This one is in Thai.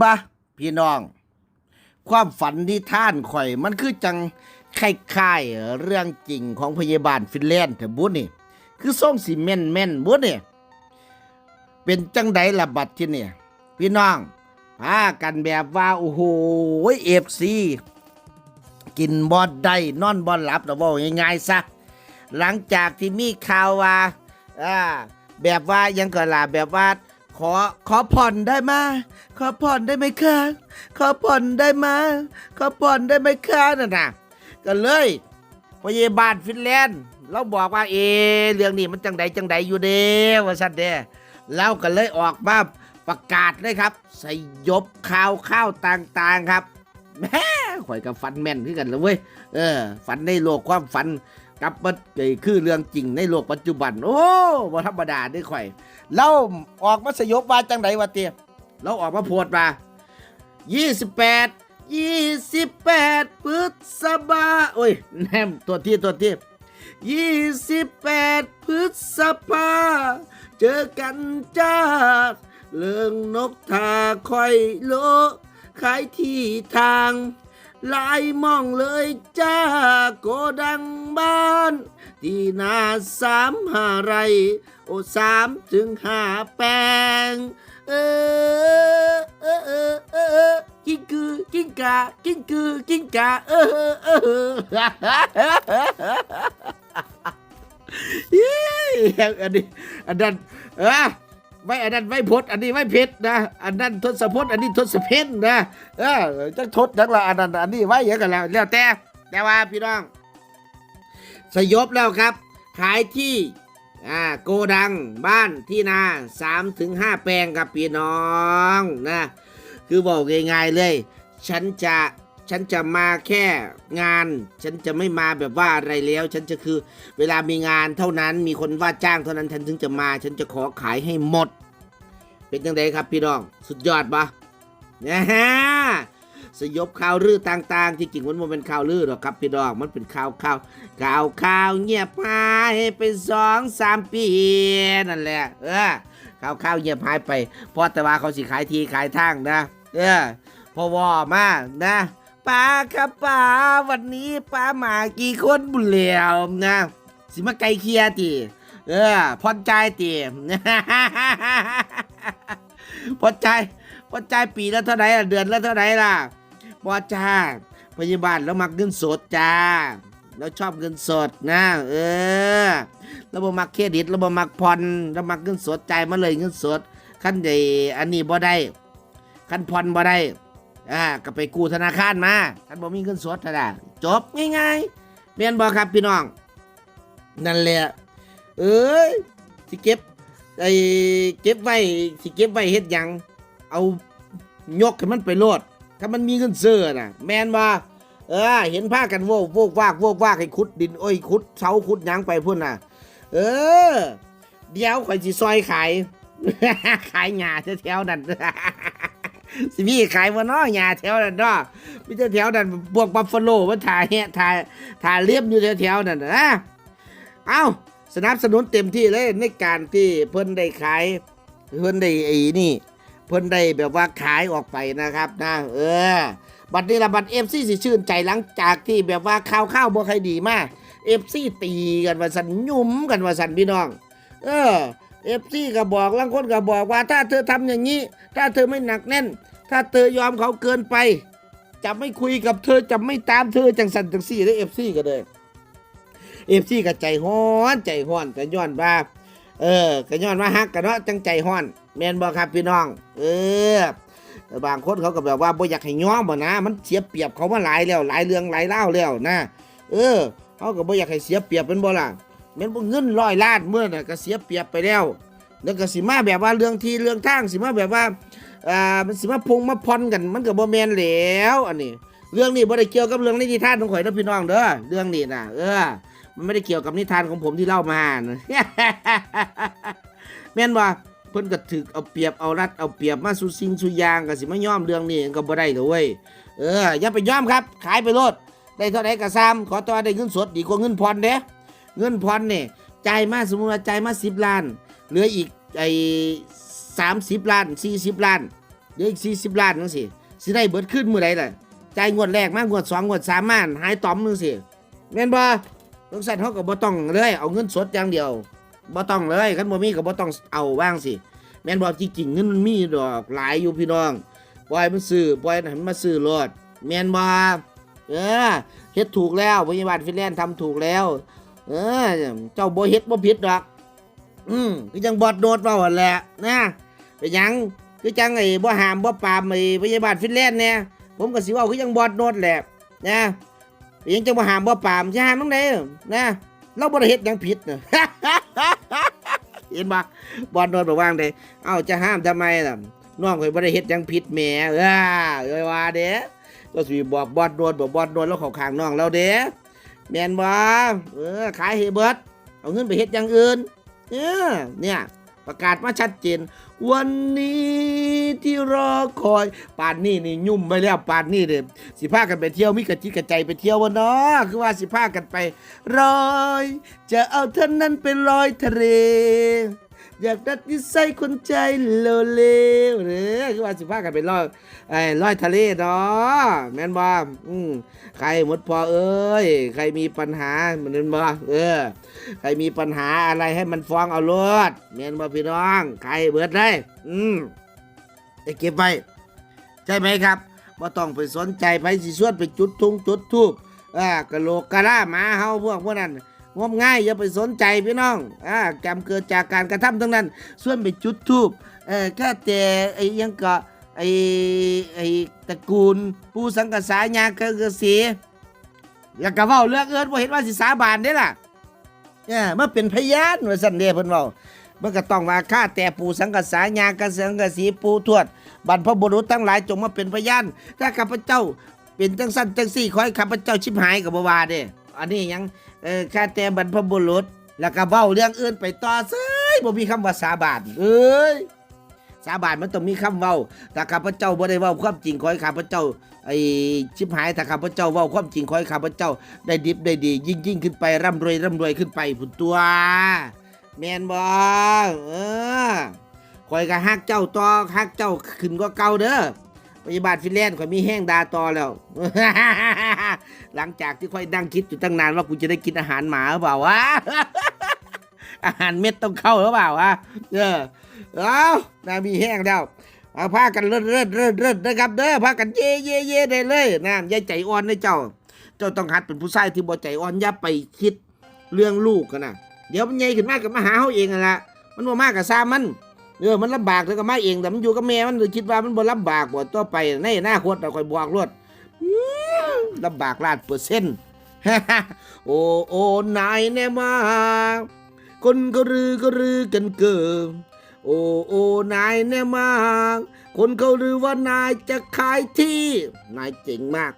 บะพี่น้อง ความฝันที่ท่านข่อย มันคือจังคล้ายๆเรื่องจริงของพยาบาลฟินแลนด์แต่บุญนี่ คือส่งสีแม่นแม่นบุญนี่เป็นจังไดละบัดที่เนี่ยพี่น้องพากันแบบว่า โอ้โหเอฟซีกินบอดได้นอนบอดหลับนะบอกง่ายๆซะหลังจากที่มีข่าวว่าอ่าแบบว่ายังก็ล่ะแบบว่า ขอขอผ่อนได้ไหมขอผ่อนได้ไหมคะขอผ่อนได้ไหมขอผ่อนได้ไหมคะนั่นน่ะก็เลยพยาบาลฟินแลนด์เราบอกว่าเอเรื่องนี้มันจังใดจังใดอยู่เด้ว่าสัตว์เด้เราก็เลยออกมาประกาศเลยครับ สยบข่าวข้าวต่างๆครับแม่ข่อยกับฟันแม่นขึ้นกันเลยเว้ยเออ ฝันในโลกความฝัน กับมันคือเรื่องจริงในโลกปัจจุบัน โอ้บ่ธรรมดาด้อข่อยเราออกมาสยบว่าจังไดวะเตียเราออกมาโพดมา28 28พฤษภาโอ้ยแนมตัวที่ตัวที่ 28 พฤษภาเจอกันจ้าเรื่องนกทาคอยโลขายที่ทาง ลายมองเลยจ้าโกดังบ้าน ที่นาสามหาไร โอสามถึงหาแปลง เออเออเออเออเออกิ้งกือกิ้งกากิ้งกือกิ้งกาเออเออเอออันนี้อันนั้นเออ ไว้อันนั้นไว้พดอันนี้ไว้เพชรนะอันนั้นทศพจน์อันนี้ทศเพนนะเออจะทดจังละอันนั้นอันนี้ไว้เยอะกันแล้วแล้วแต่แต่ว่าพี่น้อง สยบแล้วครับ ขายที่อ่าโกดังบ้านที่นา3ถึง5แปลงครับพี่น้องนะคือบอกง่ายๆเลย ฉันจะฉันจะมาแค่งาน ฉันจะไม่มาแบบว่าอะไรแล้ว ฉันจะคือเวลามีงานเท่านั้น มีคนว่าจ้างเท่านั้นฉันถึงจะมา ฉันจะขอขายให้หมด เป็นยังไงครับพี่น้อง สุดยอดปะนะฮะสยบข่าวลือต่างๆ ที่จริงมันบ่เป็นข่าวลือหรอกครับพี่น้องมันเป็นข่าวข่าวข่าวข่าวเงียบหายไปสองสามปีนั่นแหละเออข่าวข่าวเงียบหายไปเพราะแต่ว่าเขาสิขายทีขายทางนะ เออพอวอมานะป้าครับป้าวันนี้ป้ามากี่คนบุญเหลียวนะสิมาไกลเคียติเออพอนใจายติ พอใจพอใจปีละเท่าไหร่ล่ะเดือนละเท่าไหร่ล่ะบอจ้าพยาบาลแล้วมักเงินสดจ้าแล้วชอบเงินสดนะเออแล้วบ่มักเครดิตแล้วบ่มักผ่อนแล้วมักเงินสดจ่ายมาเลยเงินสดขั้นใดอันนี้บ่ได้ขั้นผ่อนบ่ได้อ่าก็ไปกู้ธนาคารมาขั้นบ่มีเงินสดเท่านั้นจบง่ายๆเรียนบ่ครับพี่น้อง นั่นแหละเอ้ยสิเก็บ ไอ้เก็บไว้สิเก็บไว้เฮ็ดหยัง เอายกให้มันไปโลด ถ้ามันมีเงินเซื้อน่ะ แมนบ่าเออ เห็นผ้ากันโวกโวกวากโวกวากให้ขุดดินโอ้ยขุดเสาขุดหยังไปพุ่นน่ะ เออ เดี๋ยวข่อยสิซอยขาย ขายหญ้าแถวๆนั้นสิมีขายบ่เนาะหญ้าแถวนั้นเนาะมีแต่แถวนั้นพวกบัฟฟาโลมันถ่ายแฮะถ่ายถ่ายเลียบอยู่แถวๆนั้นนะเอ้า สนับสนุนเต็มที่เลยในการที่เพิ่นได้ขาย เพิ่นได้ไอ้นี่ เพิ่นได้แบบว่าขายออกไปนะครับนะเออ บัดนี้ละบัดเอฟซีสิชื่นใจหลังจากที่แบบว่าข่าวข้าวบ่ใครดีมากเอฟซีตีกันว่าสันยุ่มกันว่าสันพี่น้อง เออเอฟซีก็บอกบางคนก็บอกว่า ถ้าเธอทำอย่างนี้ ถ้าเธอไม่หนักแน่น ถ้าเธอยอมเขาเกินไป จะไม่คุยกับเธอจะไม่ตามเธอจังสันจังซี่เลยเอฟซีก็เลย เอฟซีก็ใจฮ้อนใจฮ้อนกันย้อนว่าเออก็ย้อนว่าฮักกันเนาะจังใจฮ้อนแมนบ่ครับพี่น้อง เออบางคนเขาก็แบบว่าบ่อยากให้ย้อมบ่นะ มันเสียเปรียบเขามาหลายแล้วหลายเรื่องหลายเล่าแล้วนะเออเขาก็บ่อยากให้เสียเปรียบเป็นบ่ล่ะแม่นบ่เงินร้อยล้านเมื่อน่ะก็เสียเปรียบไปแล้วแล้วก็สิมาแบบว่าเรื่องที่เรื่องทางสิมาแบบว่าอ่ามันสิมาพงมาพรกัน มันก็บ่แม่นแล้ว อันนี้ เรื่องนี้บ่ได้เกี่ยวกับเรื่องในนิทานของข่อยนะพี่น้องเด้อเรื่องนี้น่ะ เออ มันไม่ได้เกี่ยวกับนิทานของผมที่เล่ามานะแม่นว่าเพิ่นก็ถึกเอาเปรียบเอารัดเอาเปรียบมาสู่สิ่งสู่อย่างก็สิมาย่อมเรื่องนี้ก็บ่ได้เลยเว้ยเอออย่าไปย่อมครับ ขายไปโลดได้เท่าไหร่ก็ซ้ำขอตัวได้เงินสดดีกว่าเงินผ่อนเด้เงินผ่อนนี่จ่ายมาสมมุติว่าจ่ายมา10ล้าน เหลืออีกไอ้30ล้าน40ล้านเดี๋ยวอีกสี่สิบล้านจังสิสิได้เบิดขึ้นมื้อใดล่ะจ่ายงวดแรกมากงวดสองงวดสามมานหายต๋อมจังสิแม่นบ่ จังซั่นเฮาก็บ่ต้องเลย เอาเงินสดอย่างเดียวบ่ต้องเลยคันบ่มีก็บ่ต้องเอาบ้างสิแม่นบ่จริงๆเงินมันมีดอกหลายอยู่พี่น้องปล่อยมันซื้อปล่อยให้มันมาซื้อรถแม่นบ่เออเฮ็ดถูกแล้วพยาบาลฟินแลนด์ทำถูกแล้ว เออ เจ้าบ่เฮ็ดบ่ผิดดอก อืมคือจังบอดโดดเว้าหั่นแหละนะเป็นหยังคือจังไอ้บ่ห้ามบ่ปรามไอ้พยาบาลฟินแลนด์เนี่ยผมก็สิเว้าคือจังบอดโดดแหละนะ ยังจังบ่ห้ามบ่ปามสิห้ามตรงไหนนะเราบ่ได้เฮ็ดหยังผิดน่ะเห็นบ่บอดโดดบ่ว่างเด้เอ้าจะห้ามทำไมล่ะน้องข่อยบ่ได้เฮ็ดหยังผิดแหมเออเอ้ยว่าเด้ก็สิบอกบอดโดดบ่บอดโดดแล้วเขาขางน้องเราเด้แมนบ่เออขายให้เบิร์ดเอาเงินไปเฮ็ดอย่างอื่น เออเนี่ย ประกาศมาชัดเจน วันนี้ที่รอคอยป่านนี้นี่ยุ่มไปแล้วป่านนี้เด้สิพากันไปเที่ยวมีกระจิกกระใจไปเที่ยววะเนาะคือว่าสิพากันไปรอย จะเอาเท่านั้นไปลอยทะเล อยากดัดนิสัยคนใจโลเลวเด้อคือว่าสิพากันไปลอยไอ้ลอยทะเลเนาะแม่นบ่อืมใครหมดพอเอ้ยใครมีปัญหาเหมือนบ่เออ ใครมีปัญหาอะไรให้มันฟ้องเอารถเมียนบ่พี่น้อง ใครเบิดได้อืมจะเก็บไว้ใช่ไหมครับบ่ต้องไปสนใจไปสิส่วนไปจุดทุงจุดทูบอ่ากะโหลกกะลาหมาเฮาพวกพวกนั้น งมง่ายอย่าไปสนใจพี่น้องอ่ากรรมเกิดจากการกระทำทั้งนั้น ส่วนไปจุดทูบเออแค่แต่ไอ้ยังก็ไอ้ไอ้ตระกูลผู้สังกษายาเกเกษีอยากกะเว้าเรื่องเอิ้นบ่เห็นว่าสิสาบานเด้ล่ะเนี่ยมาเป็นพยานว่าซั่นเด้เพิ่นเว้ามันก็ต้องว่าข้าแต่ปู่สังกษายากสังกสีปู่ทวดบรรพบุรุษทั้งหลายจงมาเป็นพยานถ้าข้าพเจ้าเป็นจังสั้นจังสี่ขอให้ข้าพเจ้าชิบหายก็บ่วาเด้ อันนี้ยังเออข้าแต่บรรพบุรุษ แล้วก็เว้าเรื่องอื่นไปต่อเซ้ยบ่มีคำว่าสาบานเอ้ยสาบานมันต้องมีคำเว้าถ้าข้าพเจ้าบ่ได้เว้าความจริงขอให้ข้าพเจ้าไอ้ชิบหายถ้าข้าพเจ้าเว้าความจริงขอให้ข้าพเจ้าได้ดิบได้ดี ยิ่งยิ่งขึ้นไปร่ำรวยร่ำรวยขึ้นไปผุนตัว แมนบอเออคอยก็ฮักเจ้าต่อฮักเจ้าขึ้นก็เก่าเด้อ พยาบาลฟินแลนด์ข่อยมีแห้งดาตอแล้ว หลังจากที่ค่อยนั่งคิดอยู่ตั้งนานว่ากูจะได้กินอาหารหมาหรือเปล่าวะ อาหารเม็ดต้องเข้าหรือเปล่าวะ เออเอานามีแห้งแล้วเอาพากันเลิศเลิศเลิศเลิศนะครับเด้อพากันเย่เย่เย่ได้เลยนะอย่าใจอ่อนนะเจ้า เจ้าต้องหัดเป็นผู้ชายที่บ่ใจอ่อนอย่าไปคิดเรื่องลูกกันนะเดี๋ยวมันใหญ่ขึ้นมากกับมาหาเขาเองน่ะมันบ่มากกับซามัน เออมันลำบากแล้วก็มาเองแต่มันอยู่กับแม่มันเลยคิดว่ามันบ่ลำบากบ่ต่อไปในอนาคตเราคอยบอกรวดลำบากล้านเปอร์เซ็นต์โอ้โอ้นายแน่มาคนก็รือก็รือกันเกินโอ้โอ้นายแน่มาคนเขารือว่านายจะขายที่ นายเจ๋งมาก